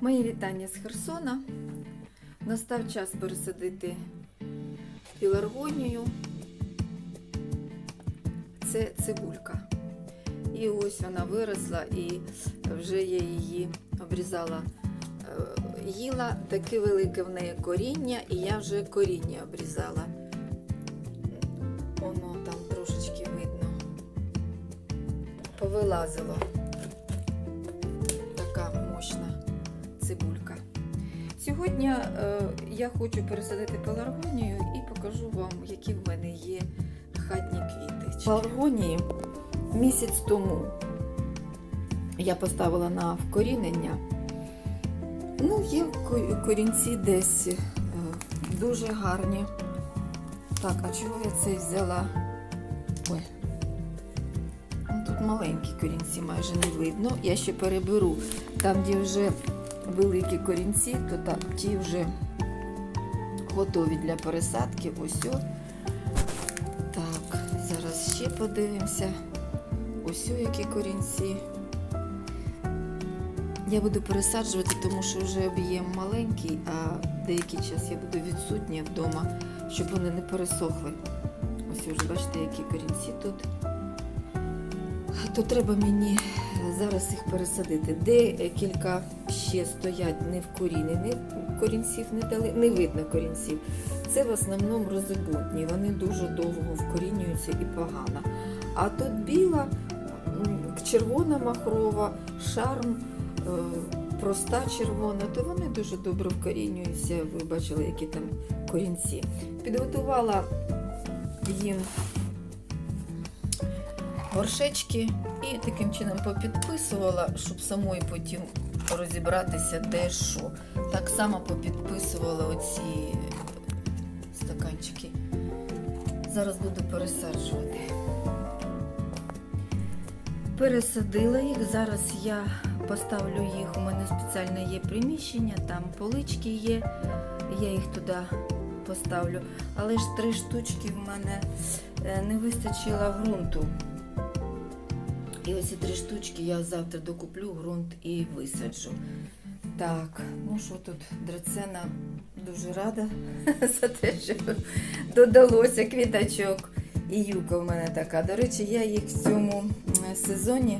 Мої вітання з Херсона. Настав час пересадити піларгонію. Це цибулька. І ось вона виросла, і вже я її обрізала, е, їла. Таке велике в неї коріння, і я вже коріння обрізала. Воно там трошечки видно. Повилазило. Цибулька. Сьогодні е, я хочу пересадити пеларгонію і покажу вам, які в мене є хатні квіти. Пеларгонії місяць тому я поставила на вкорінення. Ну, є корінці десь е, дуже гарні. Так, а чого я це взяла? Ой. Ну, Тут маленькі корінці майже не видно. Я ще переберу. Там, де вже великі корінці, то так, ті вже готові для пересадки. Ось. о. Так, зараз ще подивимося. Ось о, які корінці. Я буду пересаджувати, тому що вже об'єм маленький, а деякий час я буду відсутня вдома, щоб вони не пересохли. Ось вже бачите, які корінці тут. То треба мені зараз їх пересадити. Декілька ще стоять не вкорінені, корінців не дали, не видно корінців. Це в основному розибутні, вони дуже довго вкорінюються і погано. А тут біла, червона махрова, шарм, е, проста червона, то вони дуже добре вкорінюються. Ви бачили, які там корінці. Підготувала їм горшечки і таким чином попідписувала, щоб самої потім розібратися, де що. Так само попідписувала оці стаканчики. Зараз буду пересаджувати. Пересадила їх. Зараз я поставлю їх. У мене спеціальне є приміщення, там полички є. Я їх туди поставлю. Але ж три штучки в мене е, не вистачило ґрунту. І ось ці три штучки я завтра докуплю ґрунт і висаджу. Так, ну що тут, драцена дуже рада за те, що додалося квіточок. І юка в мене така. До речі, я їх в цьому сезоні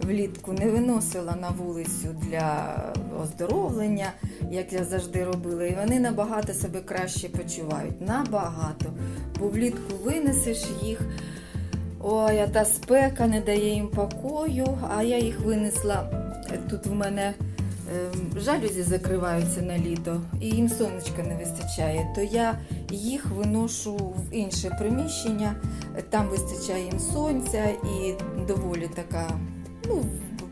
влітку не виносила на вулицю для оздоровлення, як я завжди робила. І вони набагато себе краще почувають. Набагато. Бо влітку винесеш їх. Ой, а та спека не дає їм покою, а я їх винесла. Тут в мене ем, жалюзі закриваються на літо, і їм сонечка не вистачає. То я їх виношу в інше приміщення, там вистачає їм сонця і доволі така, ну,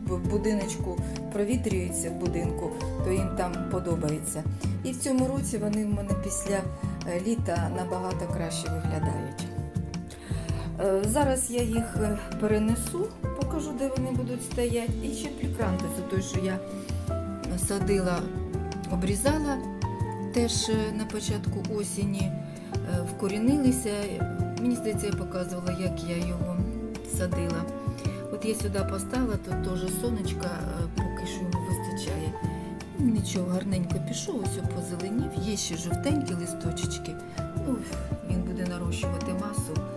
в- будиночку провітрюється в будинку, то їм там подобається. І в цьому році вони в мене після е, літа набагато краще виглядають. Е, Зараз я їх е, перенесу, покажу, де вони будуть стояти. І ще плікранти, це той, що я садила, обрізала теж е, на початку осені, вкорінилися. Мені здається, я показувала, як я його садила. От я сюди поставила, тут теж сонечка, поки що йому вистачає. Нічого, гарненько пішов, ось позеленів. Є ще жовтенькі листочечки. Ну, він буде нарощувати масу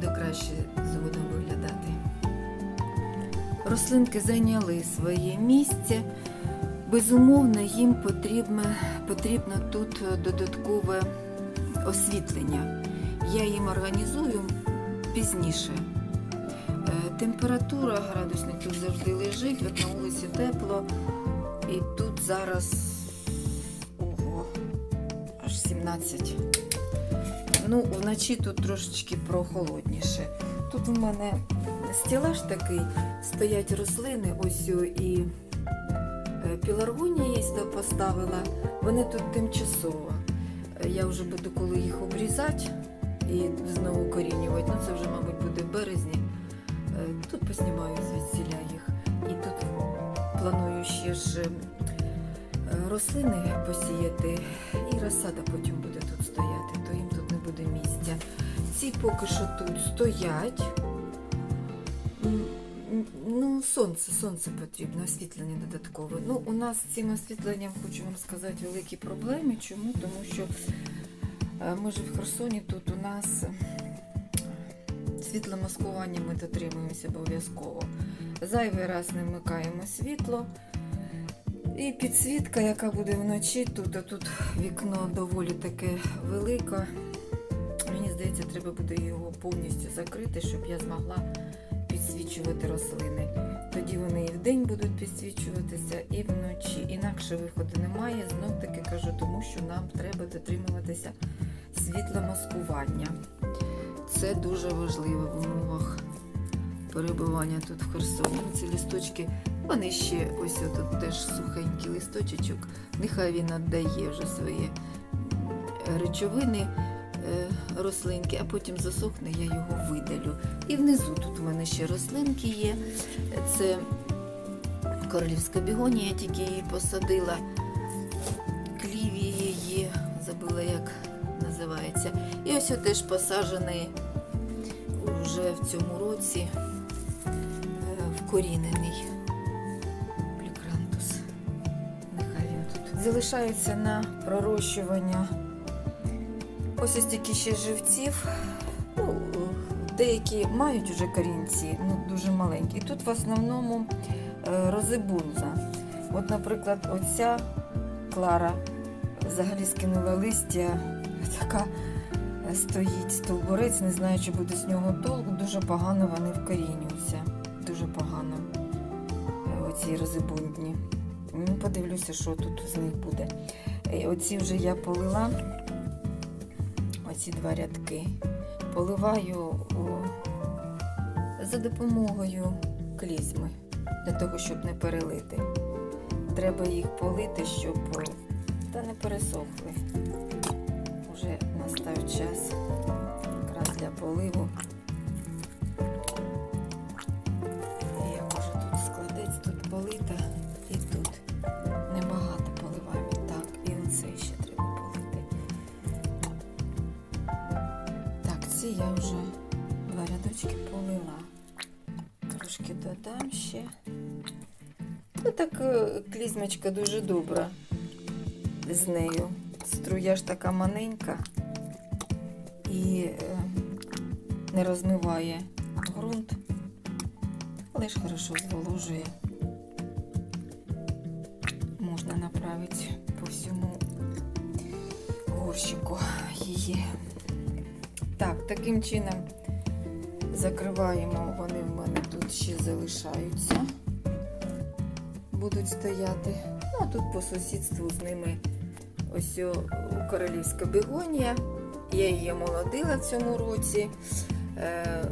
буде краще згодом виглядати. Рослинки зайняли своє місце. Безумовно, їм потрібно, потрібно тут додаткове освітлення. Я їм організую пізніше. Е, Температура градусник тут завжди лежить, от на вулиці тепло. І тут зараз ого, аж 17. Ну, вночі тут трошечки прохолодніше. Тут у мене стілаж такий, стоять рослини, ось і е, піларгонія є сюди поставила. Вони тут тимчасово. Е, Я вже буду коли їх обрізати і знову корінювати. Ну це вже, мабуть, буде в березні. Е, Тут поснімаю звідсіля їх. І тут планую ще ж е, рослини посіяти, і розсада потім буде тут Ці поки що тут стоять. Ну, сонце, сонце потрібно, освітлення додаткове. Ну, у нас з цим освітленням, хочу вам сказати, великі проблеми. Чому? Тому що е, ми ж в Херсоні, тут у нас е, світломаскування ми дотримуємося обов'язково. Зайвий раз не вмикаємо світло. І підсвітка, яка буде вночі, тут, а тут вікно доволі таке велике. Здається, треба буде його повністю закрити, щоб я змогла підсвічувати рослини. Тоді вони і вдень будуть підсвічуватися, і вночі. Інакше виходу немає. Знов таки кажу, тому що нам треба дотримуватися світломаскування. Це дуже важливо в умовах перебування тут в Херсоні. Ці лісточки, вони ще ось тут теж сухенький листочечок. Нехай він віддає вже свої речовини рослинки, а потім засохне, я його видалю. І внизу тут у мене ще рослинки є. Це королівська бігонія, я тільки її посадила. Клівії є, забула, як називається. І ось теж посаджений вже в цьому році е, вкорінений залишається на пророщування. Ось ось такі ще живців. Ну, деякі мають вже корінці, ну дуже маленькі. І тут в основному е, розибунза. От, наприклад, оця Клара взагалі скинула листя, така е, стоїть стовбурець, не знаю, чи буде з нього толк. Дуже погано вони вкорінюються. Дуже погано. е, Оці розибундні. Ну, подивлюся, що тут з них буде. Оці вже я полила. Оці два рядки. Поливаю за допомогою клізми, для того, щоб не перелити. Треба їх полити, щоб та не пересохли. Уже настав час якраз для поливу. Додам ще. Ну так е, клізмочка дуже добра з нею. Струя ж така маленька і е, не розмиває ґрунт, але хорошо зволожує. Можна направити по всьому горщику її. Так, таким чином закриваємо, вони тут ще залишаються, будуть стояти. Ну, а тут по сусідству з ними ось королівська бігонія. Я її молодила в цьому році, е,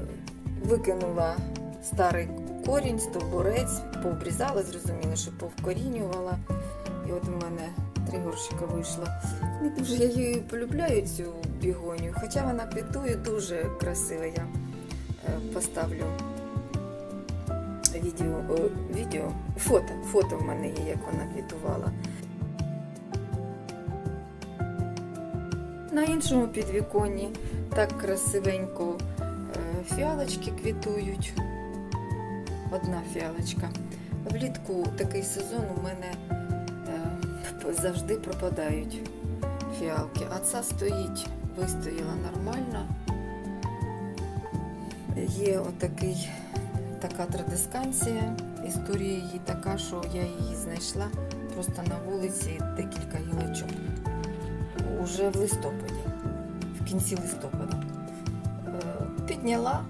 викинула старий корінь, стовбурець, пообрізала, зрозуміло, що повкорінювала. І от у мене три горщика вийшло. Не дуже я її полюбляю цю бігонію, хоча вона квітує дуже красиво. Я е, поставлю відео, о, відео, фото, фото в мене є, як вона квітувала. На іншому підвіконні так красивенько е, фіалочки квітують. Одна фіалочка. Влітку такий сезон у мене е, завжди пропадають фіалки. А ця стоїть, вистояла нормально. Є отакий, така традисканція. Історія її така, що я її знайшла просто на вулиці декілька гілочок. Уже в листопаді, в кінці листопада. Е, Підняла,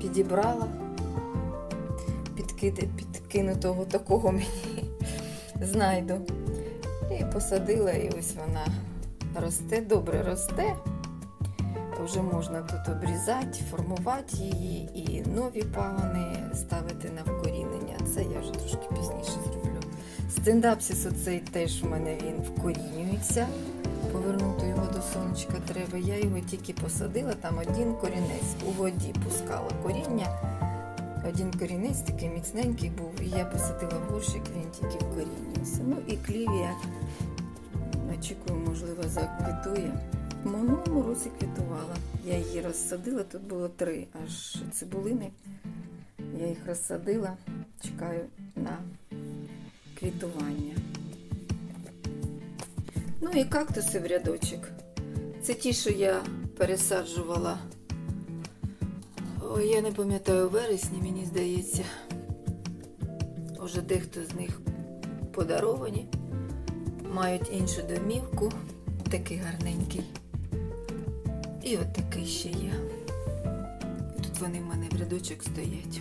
підібрала, підкиди, підкинутого такого мені знайду. І посадила, і ось вона росте, добре росте. Вже можна тут обрізати, формувати її і нові пагони ставити на вкорінення. Це я вже трошки пізніше зроблю. Стендапсис оцей теж в мене він вкорінюється. Повернути його до сонечка треба. Я його тільки посадила, там один корінець у воді пускала коріння. Один корінець такий міцненький був, і я посадила горщик, він тільки вкорінюється. Ну і клівія, очікую, можливо, заквітує. В минулому році квітувала. Я її розсадила, тут було три аж цибулини. Я їх розсадила, чекаю на квітування. Ну і кактуси в рядочок. Це ті, що я пересаджувала. Ой, я не пам'ятаю, вересні, мені здається. Уже дехто з них подаровані, мають іншу домівку. Такий гарненький. І от такий ще є. Тут вони в мене в рядочок стоять.